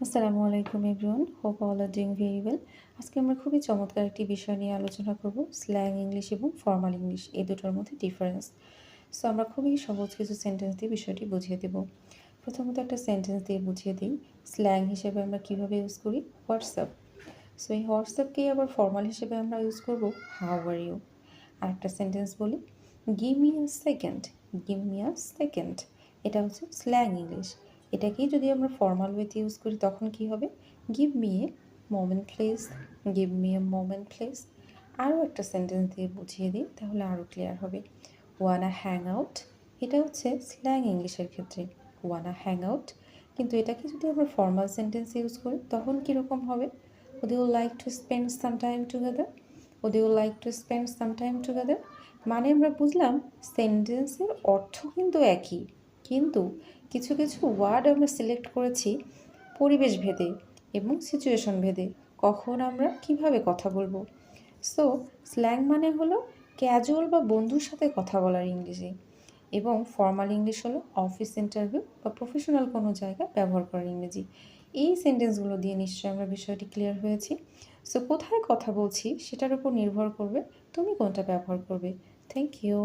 আসসালামু আলাইকুম everyone hope all are doing very well আজকে আমরা খুবই চমৎকার একটি বিষয় নিয়ে আলোচনা করব স্ল্যাং ইংলিশ এবং ফর্মাল ইংলিশ এই দুটোর মধ্যে ডিফারেন্স সো আমরা খুবই সহজ কিছু সেন্টেন্স দিয়ে বিষয়টি বুঝিয়ে দেব। প্রথমত একটা সেন্টেন্স দিয়ে বুঝিয়ে দিই স্ল্যাং হিসেবে আমরা কীভাবে ইউজ করি? হোয়াটসঅ্যাপ। সো এই হোয়াটসঅ্যাপকেই আবার ফর্মাল হিসেবে আমরা ইউজ করব? How are you. আর একটা সেন্টেন্স বলি give me a second give me a second এটা হচ্ছে স্ল্যাং ইংলিশ এটাকেই যদি আমরা ফর্মাল ওয়েতে ইউজ করি, তখন কি হবে? Give me a moment please give me a moment please আরও একটা সেন্টেন্স দিয়ে বুঝিয়ে দিই, তাহলে আরও ক্লিয়ার হবে। ওয়ানা হ্যাং আউট এটা হচ্ছে স্ল্যাং ইংলিশের ক্ষেত্রে। ওয়ান ওয়ানা হ্যাং আউট কিন্তু এটাকে যদি আমরা ফর্মাল সেন্টেন্স ইউজ করি, তখন কীরকম হবে? Would you like to spend some time together would you like to spend some time together মানে আমরা বুঝলাম সেন্টেন্সের অর্থ কিন্তু একই। কিন্তু কিছু কিছু ওয়ার্ড আমরা সিলেক্ট করেছি পরিবেশ ভেদে এবং সিচুয়েশন ভেদে। কখন আমরা কীভাবে কথা বলব? সো স্ল্যাং মানে হলো ক্যাজুয়াল বা বন্ধুর সাথে কথা বলার ইংরেজি এবং ফর্মাল ইংলিশ হলো অফিস ইন্টারভিউ বা প্রফেশনাল কোনো জায়গায় ব্যবহার করার ইংরেজি। এই সেন্টেন্সগুলো দিয়ে নিশ্চয়ই আমরা বিষয়টি ক্লিয়ার হয়েছি। সো কোথায় কথা বলছি সেটার উপর নির্ভর করবে তুমি কোনটা ব্যবহার করবে। Thank you